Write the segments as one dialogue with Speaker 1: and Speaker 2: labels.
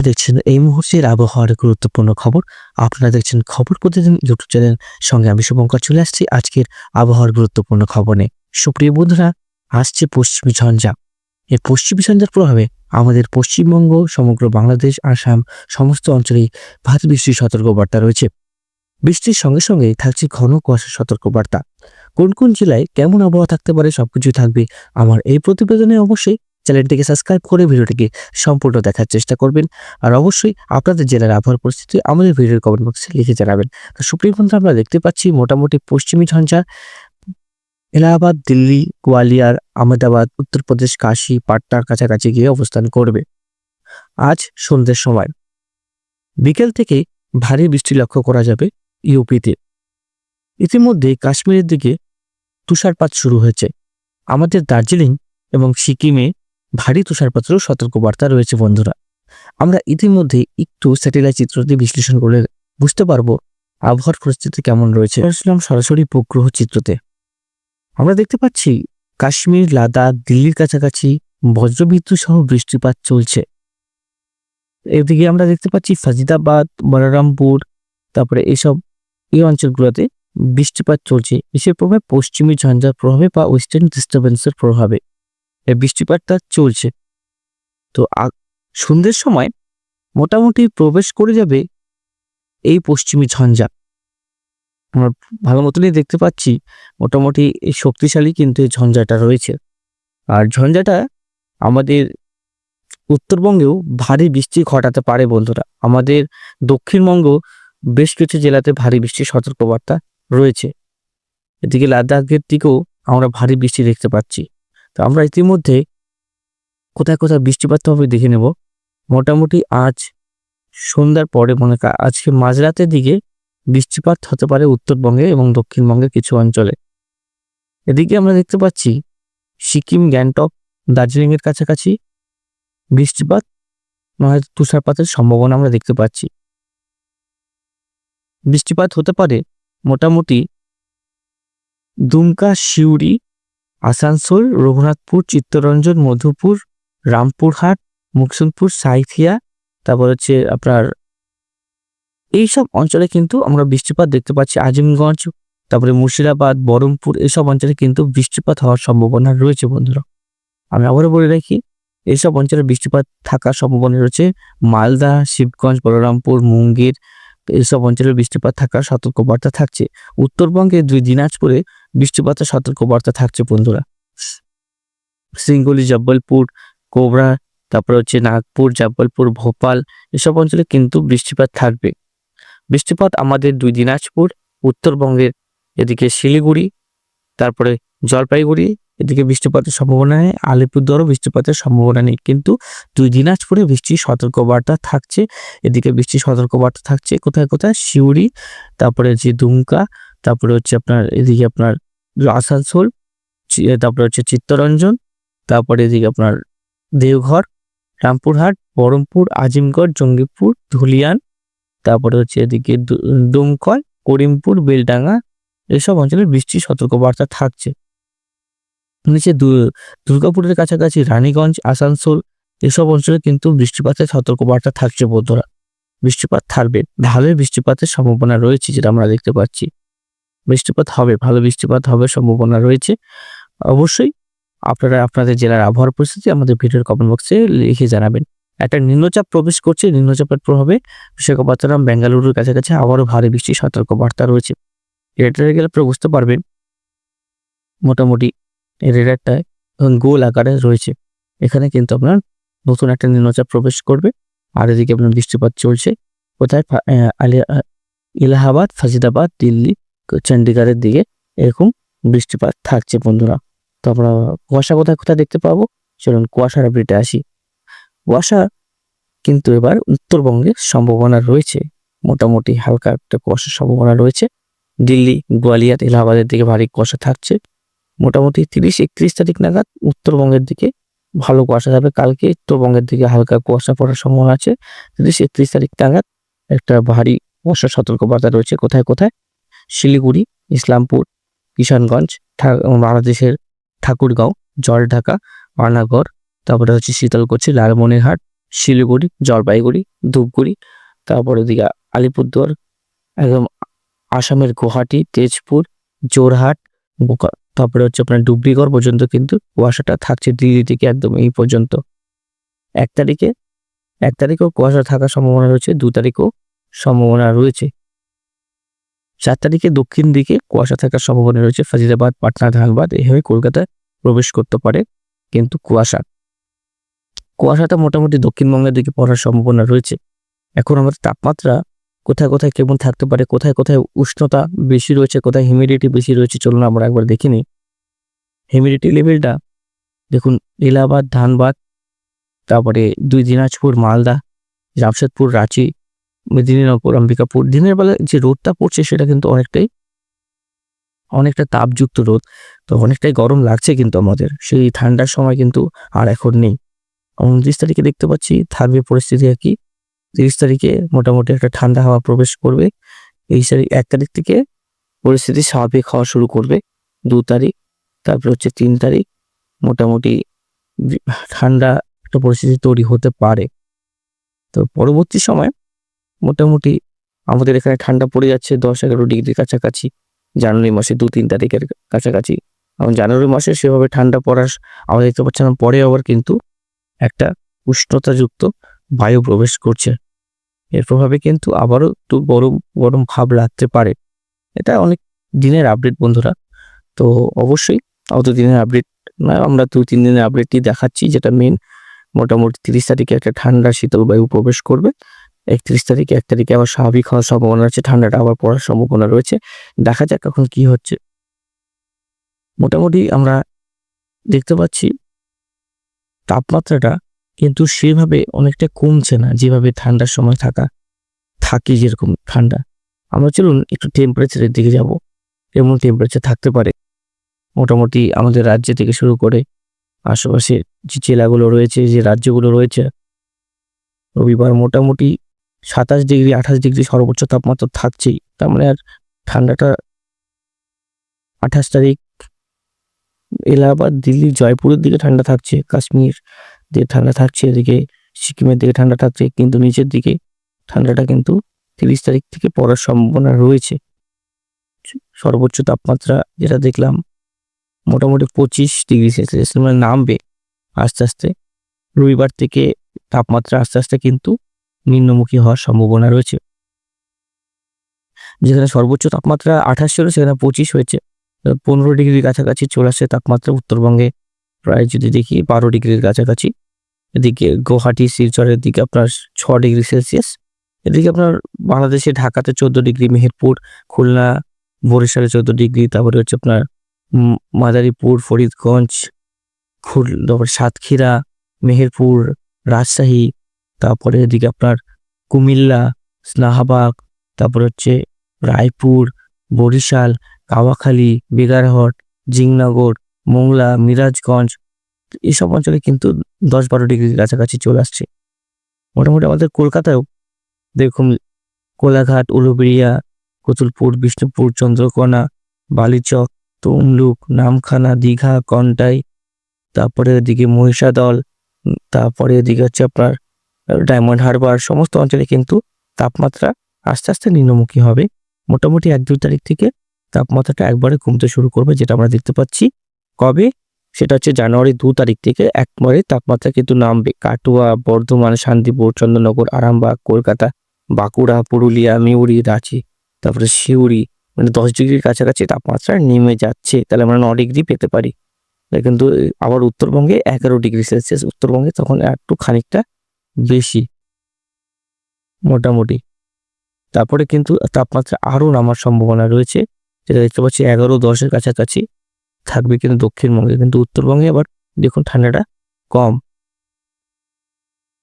Speaker 1: দেখছেন এই মুহূর্তের আবহাওয়ার গুরুত্বপূর্ণ খবর। আপনারা দেখছেন খবর প্রতিদিন ইউটিউব চ্যানেল সঙ্গে। আমি শুভঙ্কর চলে আসছি আজকের আবহাওয়ার গুরুত্বপূর্ণ খবর সুপ্রিয় বন্ধুরা, আসছে পশ্চিমী ঝঞ্ঝা। এই পশ্চিমী ঝঞ্ঝার প্রভাবে আমাদের পশ্চিমবঙ্গ, সমগ্র বাংলাদেশ, আসাম সমস্ত অঞ্চলেই ভারী বৃষ্টির সতর্কবার্তা রয়েছে। বৃষ্টির সঙ্গে সঙ্গে থাকছে ঘন কুয়াশার সতর্কবার্তা। কোন কোন জেলায় কেমন আবহাওয়া থাকতে পারে সবকিছু থাকবে আমার এই প্রতিবেদনে অবশ্যই চ্যানেলটিকে সাবস্ক্রাইব করে ভিডিওটিকে সম্পূর্ণ দেখার চেষ্টা করবেন। আর অবশ্যই আপনাদের জেলার আবহাওয়ার পরিস্থিতি আমাদের ভিডিওর কমেন্ট বক্সে লিখে জানাবেন। তো সুপ্রিম বন্ধু, আমরা দেখতে পাচ্ছি মোটামুটি পশ্চিমী ঝঞ্ঝা, এলাহাবাদ, দিল্লি, গোয়ালিয়র, আহমেদাবাদ, উত্তরপ্রদেশ, কাশী, পাটনার কাছাকাছি গিয়ে অবস্থান করবে। আজ সন্ধ্যের সময়। বিকেল থেকে ভারী বৃষ্টি লক্ষ্য করা যাবে ইউপিতে। ইতিমধ্যে কাশ্মীরের দিকে তুষারপাত শুরু হয়েছে। আমাদের দার্জিলিং এবং সিকিমে ভারী তুষারপাতেরও সতর্কবার্তা রয়েছে বন্ধুরা। আমরা ইতিমধ্যে একটু স্যাটেলাইট চিত্র দিয়ে বিশ্লেষণ করে বুঝতে পারব আবহাওয়ার পরিস্থিতি কেমন রয়েছে। আসলাম সরাসরি উপগ্রহ চিত্রতে। আমরা দেখতে পাচ্ছি কাশ্মীর, লাদাখ, দিল্লির কাছাকাছি বজ্রবিদ্যুৎ সহ বৃষ্টিপাত চলছে। এদিকে আমরা দেখতে পাচ্ছি ফাজিদাবাদ, বলরামপুর, তারপরে এসব এই অঞ্চলগুলোতে বৃষ্টিপাত চলছে। বিশেষ প্রভাবে পশ্চিমী ঝঞ্ঝার প্রভাবে বা ওয়েস্টার্ন ডিস্টারবেন্সের প্রভাবে। এই বৃষ্টিপাতটা চলছে। তো সন্ধ্যের সময় মোটামুটি প্রবেশ করে যাবে এই পশ্চিমী ঝঞ্ঝা। আমরা ভালো মতনই দেখতে পাচ্ছি, মোটামুটি এই শক্তিশালী কিন্তু এই ঝঞ্ঝাটা রয়েছে। আর ঝঞ্ঝাটা আমাদের উত্তরবঙ্গেও ভারী বৃষ্টি ঘটাতে পারে বন্ধুরা। আমাদের দক্ষিণবঙ্গ বেশ কিছু জেলাতে ভারী বৃষ্টির সতর্কবার্তা রয়েছে। এদিকে লাদাখের দিকেও আমরা ভারী বৃষ্টি দেখতে পাচ্ছি। তো আমরা ইতিমধ্যে কোথায় কোথায় বৃষ্টিপাত হবে দেখে নেব। মোটামুটি আজ সন্ধ্যার পরে মনে আজকে মাঝরাতের দিকে বৃষ্টিপাত হতে পারে উত্তরবঙ্গে এবং দক্ষিণবঙ্গের কিছু অঞ্চলে। এদিকে আমরা দেখতে পাচ্ছি সিকিম, গ্যাংটক, দার্জিলিংয়ের কাছাকাছি বৃষ্টিপাত নয় তুষারপাতের সম্ভাবনা আমরা দেখতে পাচ্ছি। বৃষ্টিপাত হতে পারে মোটামুটি দুমকা সিউড়ি আসানসোল, রঘুনাথপুর, চিত্তরঞ্জন, মধুপুর, রামপুরহাট মুকসুদপুর সাইথিয়া, তারপর হচ্ছে আপনার এইসব অঞ্চলে কিন্তু আমরা বৃষ্টিপাত দেখতে পাচ্ছি। আজিমগঞ্জ, তারপরে মুর্শিদাবাদ বহরমপুর এসব অঞ্চলে কিন্তু বৃষ্টিপাত হওয়ার সম্ভাবনা রয়েছে বন্ধুরা। আমি আবারও বলে রাখি এইসব অঞ্চলে বৃষ্টিপাত থাকার সম্ভাবনা রয়েছে। মালদা, শিবগঞ্জ, বলরামপুর, মুঙ্গের এইসব অঞ্চলে বৃষ্টিপাত থাকার সতর্কবার্তা থাকছে। উত্তরবঙ্গে দুই দিনাজপুরে বৃষ্টিপাতের সতর্কবার্তা থাকছে বন্ধুরা। সিঙ্গুলি জব্বলপুর, কোবরা, তারপরে হচ্ছে নাগপুর, জব্বলপুর, ভোপাল এসব অঞ্চলে কিন্তু বৃষ্টিপাত থাকবে। বৃষ্টিপাত আমাদের দুই দিনাজপুর, উত্তরবঙ্গের এদিকে শিলিগুড়ি, তারপরে জলপাইগুড়ি, এদিকে বৃষ্টিপাতের সম্ভাবনা নেই, আলিপুরদুয়ারও বৃষ্টিপাতের সম্ভাবনা নেই, কিন্তু দুই দিনাজপুরে বৃষ্টির সতর্কবার্তা থাকছে, এদিকে বৃষ্টির সতর্কবার্তা থাকছে, কোথায় কোথায়? সিউড়ি তারপরে হচ্ছে দুমকা, তারপরে হচ্ছে আপনার এদিকে আপনার আসানসোল তারপরে হচ্ছে চিত্তরঞ্জন, তারপরে এদিকে আপনার দেওঘর, রামপুরহাট, বহরমপুর, আজিমগড়, জঙ্গিপুর, ধুলিয়ান, তারপরে হচ্ছে এদিকে দু- ডুমকল করিমপুর, বেলডাঙ্গা, এসব অঞ্চলে বৃষ্টির সতর্কবার্তা থাকছে। নিচে দুর্গাপুরের কাছাকাছি রানীগঞ্জ, আসানসোল, এসব অঞ্চলে কিন্তু বৃষ্টিপাতের সতর্কবার্তা থাকছে বন্ধুরা বৃষ্টিপাত থাকবে, ভালোই বৃষ্টিপাতের সম্ভাবনা রয়েছে যেটা আমরা দেখতে পাচ্ছি। বৃষ্টিপাত হবে, ভালো বৃষ্টিপাত হবে সম্ভাবনা রয়েছে। অবশ্যই আপনারা আপনাদের জেলার আবহাওয়ার পরিস্থিতি আমাদের ভিডিওর কমেন্ট বক্সে লিখে জানাবেন। একটা নিম্নচাপ প্রবেশ করছে, নিম্নচাপের প্রভাবে বিশাখাপত্তনম, বেঙ্গালুরুর কাছাকাছি আবারও ভারী বৃষ্টির সতর্কবার্তা রয়েছে। এটা গেলে আপনারা বুঝতে পারবেন, মোটামুটি রেডারটায় গোল আকারে রয়েছে। এখানে কিন্তু আপনার নতুন একটা নিম্নচাপ প্রবেশ করবে। আর এদিকে আপনার বৃষ্টিপাত চলছে। কোথায়? এলাহাবাদ ফাজিদাবাদ দিল্লি চণ্ডীগড়ের দিকে এরকম বৃষ্টিপাত থাকছে বন্ধুরা। তো আমরা কুয়াশা কোথায় কোথায় দেখতে পাবো? চলুন কুয়াশার আপডেটে আসি। কুয়াশা কিন্তু এবার উত্তরবঙ্গে সম্ভাবনা রয়েছে। মোটামুটি হালকা একটা কুয়াশার সম্ভাবনা রয়েছে। দিল্লি, গোয়ালিয়র, এলাহাবাদের দিকে ভারী কুয়াশা থাকছে। মোটামুটি তিরিশ, একত্রিশ তারিখ নাগাদ উত্তরবঙ্গের দিকে ভালো কুয়াশা যাবে কালকে উত্তরবঙ্গের দিকে হালকা কুয়াশা পড়ার সম্ভাবনা আছে। তিরিশ, একত্রিশ তারিখ নাগাদ একটা ভারী কুয়াশার সতর্কবার্তা রয়েছে কোথায় কোথায়? শিলিগুড়ি, ইসলামপুর, কিষানগঞ্জ বাংলাদেশের ঠাকুরগাঁও, জলঢাকা, পানাগড়, তারপরে হচ্ছে শীতলকুচি, লালমনিরহাট, শিলিগুড়ি, জলপাইগুড়ি, ধূপগুড়ি, তারপরে ওদিকে আলিপুরদুয়ার, একদম আসামের গুয়াহাটি, তেজপুর জোরহাট তারপরে হচ্ছে আপনার ডুবলিগড় পর্যন্ত কিন্তু কুয়াশাটা থাকছে দিল্লি থেকে একদম এই পর্যন্ত। এক তারিখে, এক তারিখেও কুয়াশা থাকার সম্ভাবনা রয়েছে, দু তারিখেও সম্ভাবনা রয়েছে। চার তারিখে দক্ষিণ দিকে কুয়াশা থাকার সম্ভাবনা রয়েছে ফাজিলাবাদ পাটনা, ধানবাদ এইভাবে কলকাতায় প্রবেশ করতে পারে কিন্তু কুয়াশা। কুয়াশাটা মোটামুটি দক্ষিণবঙ্গের দিকে পড়ার সম্ভাবনা রয়েছে। এখন আমাদের তাপমাত্রা কোথায় কোথায় কেমন থাকতে পারে, কোথায় কোথায় উষ্ণতা বেশি রয়েছে, কোথায় হিউমিডিটি বেশি রয়েছে, চলুন আমরা একবার দেখে নিই। হিউমিডিটি লেভেলটা দেখুন, এলাহাবাদ, ধানবাদ, তারপরে দুই দিনাজপুর, মালদা, জামশেদপুর, রাঁচি মেদিনীনগর অম্বিকাপুর। দিনের বেলা যে রোদটা পড়ছে সেটা কিন্তু অনেকটাই, অনেকটা তাপযুক্ত রোদ। তো অনেকটাই গরম লাগছে কিন্তু আমাদের। সেই ঠান্ডার সময় কিন্তু আর এখন নেই। উনত্রিশ তারিখে দেখতে পাচ্ছি থাকবে পরিস্থিতি একই। তিরিশ তারিখে মোটামুটি একটা ঠান্ডা হাওয়া প্রবেশ করবে। এই তারিখ, এক তারিখ থেকে পরিস্থিতি স্বাভাবিক হওয়া শুরু করবে। দু তারিখ তারপর হচ্ছে তিন তারিখ, মোটামুটি ঠান্ডা একটা পরিস্থিতি তৈরি হতে পারে। তো পরবর্তী সময় মোটামুটি আমাদের এখানে ঠান্ডা পড়ে যাচ্ছে দশ এগারো ডিগ্রির কাছাকাছি, জানুয়ারি মাসে দু তিন তারিখের কাছাকাছি। এবং জানুয়ারি মাসে সেভাবে ঠান্ডা পড়ার আমরা দেখতে পাচ্ছিলাম পরে আবার কিন্তু একটা উষ্ণতাযুক্ত বায়ু প্রবেশ করছে। এর প্রভাবে কিন্তু আবারও একটু গরম গরম ভাব লাগতে পারে। এটা অনেক দিনের আপডেট বন্ধুরা। তো অবশ্যই অত দিনের আপডেট না, আমরা দু, তিন দিনের আপডেটটি দেখাচ্ছি, যেটা মেন মোটামুটি তিরিশ তারিখে একটা ঠান্ডা শীতল বায়ু প্রবেশ করবে। একত্রিশ তারিখে, এক তারিখে আবার স্বাভাবিক হওয়ার সম্ভাবনা আছে ঠান্ডাটা আবার পড়ার সম্ভাবনা রয়েছে। দেখা যাক এখন কি হচ্ছে। মোটামুটি আমরা দেখতে পাচ্ছি, তাপমাত্রাটা কিন্তু সেভাবে অনেকটা কমছে না, যেভাবে ঠান্ডার সময় থাকা, থাকে যেরকম ঠান্ডা। আমরা চলুন একটু টেম্পারেচারের দিকে যাব, কেমন টেম্পারেচার থাকতে পারে। মোটামুটি আমাদের রাজ্য থেকে শুরু করে আশেপাশে যে জেলাগুলো রয়েছে, যে রাজ্যগুলো রয়েছে, রবিবার মোটামুটি সাতাশ ডিগ্রি, আঠাশ ডিগ্রি সর্বোচ্চ তাপমাত্রা থাকছেই। তার মানে আর ঠান্ডাটা আঠাশ তারিখ এলাহাবাদ দিল্লি জয়পুরের দিকে ঠান্ডা থাকছে, কাশ্মীর দিকে ঠান্ডা থাকছে, এদিকে সিকিমের দিকে ঠান্ডা থাকছে, কিন্তু নিচের দিকে ঠান্ডাটা কিন্তু তিরিশ তারিখ থেকে পড়ার সম্ভাবনা রয়েছে। সর্বোচ্চ তাপমাত্রা যেটা দেখলাম মোটামুটি পঁচিশ ডিগ্রি সেলসিয়াস মানে নামবে আস্তে আস্তে। রবিবার থেকে তাপমাত্রা আস্তে আস্তে কিন্তু নিম্নমুখী হওয়ার সম্ভাবনা রয়েছে। যেখানে সর্বোচ্চ তাপমাত্রা আঠাশ ছিল, সেখানে পঁচিশ হয়েছে। পনেরো ডিগ্রির কাছাকাছি চলে আসছে তাপমাত্রা উত্তরবঙ্গে। প্রায় যদি দেখি, বারো ডিগ্রির কাছাকাছি। এদিকে গুয়াহাটি, শিলচরের দিকে আপনার ছ ডিগ্রি সেলসিয়াস। এদিকে আপনার বাংলাদেশে ঢাকাতে চোদ্দ ডিগ্রি, মেহেরপুর, খুলনা, বরিশালে চোদ্দ ডিগ্রি, তারপরে হচ্ছে আপনার মাদারীপুর, ফরিদগঞ্জ তারপর সাতক্ষীরা, মেহেরপুর, রাজশাহী, তারপরে এদিকে আপনার কুমিল্লা স্নাহাবাগ তারপর হচ্ছে রায়পুর, বরিশাল, কাওয়াখালী, বেগারহট, জিংনগর, মোংলা, মিরাজগঞ্জ এইসব অঞ্চলে কিন্তু দশ বারো ডিগ্রির কাছাকাছি চলে আসছে। মোটামুটি আমাদের কলকাতায়ও দেখুন কোলাঘাট, উলুবেড়িয়া, কতুলপুর, বিষ্ণুপুর, চন্দ্রকোনা, বালিচক তমলুক নামখানা দীঘা কন্টাই তারপরে এদিকে মহিষাদল তারপরে এদিকে হচ্ছে আপনার ডায়মন্ড হারবার, সমস্ত অঞ্চলে কিন্তু তাপমাত্রা আস্তে আস্তে নিম্নমুখী হবে। মোটামুটি এক দুই তারিখ থেকে তাপমাত্রাটা একবারে কমতে শুরু করবে, যেটা আমরা দেখতে পাচ্ছি। কবে? সেটা হচ্ছে জানুয়ারি দু তারিখ থেকে একবারে তাপমাত্রা কিন্তু নামবে। কাটুয়া, বর্ধমান, শান্তিপুর, চন্দ্রনগর, আরামবাগ, কলকাতা, বাঁকুড়া, পুরুলিয়া, মিউরি, রাঁচি, তারপরে সিউড়ি মানে দশ ডিগ্রির কাছাকাছি তাপমাত্রা নেমে যাচ্ছে। তাহলে আমরা ন ডিগ্রি পেতে পারি। কিন্তু আবার উত্তরবঙ্গে এগারো ডিগ্রি সেলসিয়াস। উত্তরবঙ্গে তখন একটু খানিকটা বেশি, মোটামুটি। তারপরে কিন্তু তাপমাত্রা আরও নামার সম্ভাবনা রয়েছে। যেটা দেখতে পাচ্ছি, এগারো দশের কাছাকাছি থাকবে কিন্তু দক্ষিণবঙ্গে। কিন্তু উত্তরবঙ্গে আবার দেখুন ঠান্ডাটা কম।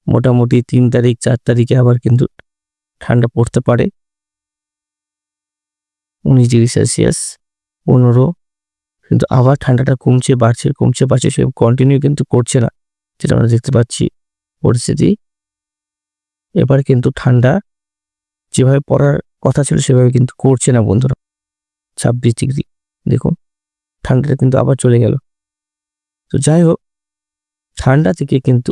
Speaker 1: মোটামুটি তিন তারিখ, চার তারিখে আবার কিন্তু ঠান্ডা পড়তে পারে। উনিশ ডিগ্রি সেলসিয়াস, পনেরো। কিন্তু আবার ঠান্ডাটা কমছে, বাড়ছে কমছে, বাড়ছে সে কন্টিনিউ কিন্তু করছে না, যেটা আমরা দেখতে পাচ্ছি পরিস্থিতি। এবার কিন্তু ঠান্ডা যেভাবে পড়ার কথা ছিল, সেভাবে কিন্তু করছে না বন্ধুরা। ছাব্বিশ ডিগ্রি, দেখুন, ঠান্ডাটা কিন্তু আবার চলে গেল। তো যাই হোক, ঠান্ডা থেকে কিন্তু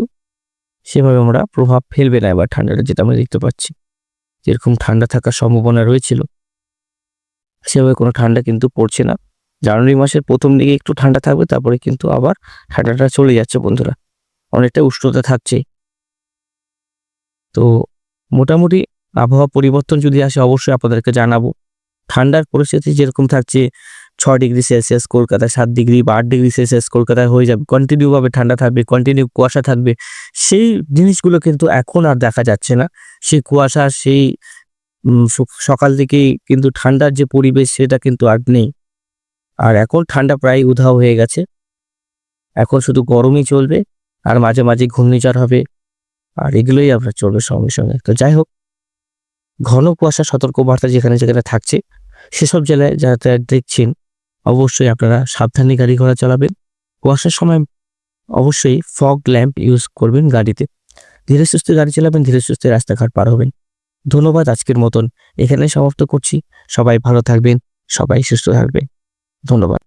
Speaker 1: সেভাবে আমরা প্রভাব ফেলবে না এবার ঠান্ডাটা, যেটা আমরা দেখতে পাচ্ছি। যেরকম ঠান্ডা থাকার সম্ভাবনা রয়েছিল সেভাবে কোনো ঠান্ডা কিন্তু পড়ছে না। জানুয়ারি মাসের প্রথম দিকে একটু ঠান্ডা থাকবে, তারপরে কিন্তু আবার ঠান্ডাটা চলে যাচ্ছে বন্ধুরা। অনেকটা উষ্ণতা থাকছে। তো মোটামুটি আবহাওয়া পরিবর্তন যদি আসে, অবশ্যই আপনাদেরকে জানাব। ঠান্ডার পরিস্থিতি যেরকম থাকছে ছ ডিগ্রি সেলসিয়াস কলকাতায়, সাত ডিগ্রি বা আট ডিগ্রি সেলসিয়াস কলকাতায় হয়ে যাবে কন্টিনিউভাবে ঠান্ডা থাকবে কন্টিনিউ কুয়াশা থাকবে। সেই জিনিসগুলো কিন্তু এখন আর দেখা যাচ্ছে না। সেই কুয়াশা, সেই সকাল থেকেই কিন্তু ঠান্ডার যে পরিবেশ, সেটা কিন্তু আর নেই। আর এখন ঠান্ডা প্রায় উধাও হয়ে গেছে। এখন শুধু গরমই চলবে, আর মাঝে মাঝে ঘূর্ণিঝড় হবে, আর এগুলোই আপনার চলবে সঙ্গে সঙ্গে। তো যাই হোক, ঘন কুয়াশা, সতর্কবার্তা যেখানে যেখানে থাকছে, সেসব জেলায় যাতায়াত দেখছেন, অবশ্যই আপনারা সাবধানে গাড়ি ঘোড়া চালাবেন। কুয়াশার সময় অবশ্যই ফগ ল্যাম্প ইউজ করবেন গাড়িতে। ধীরে সুস্থে গাড়ি চালাবেন ধীরে সুস্থে রাস্তাঘাট পার হবেন। ধন্যবাদ আজকের মতন। এখানে সমাপ্ত করছি। সবাই ভালো থাকবেন সবাই সুস্থ থাকবেন। ধন্যবাদ।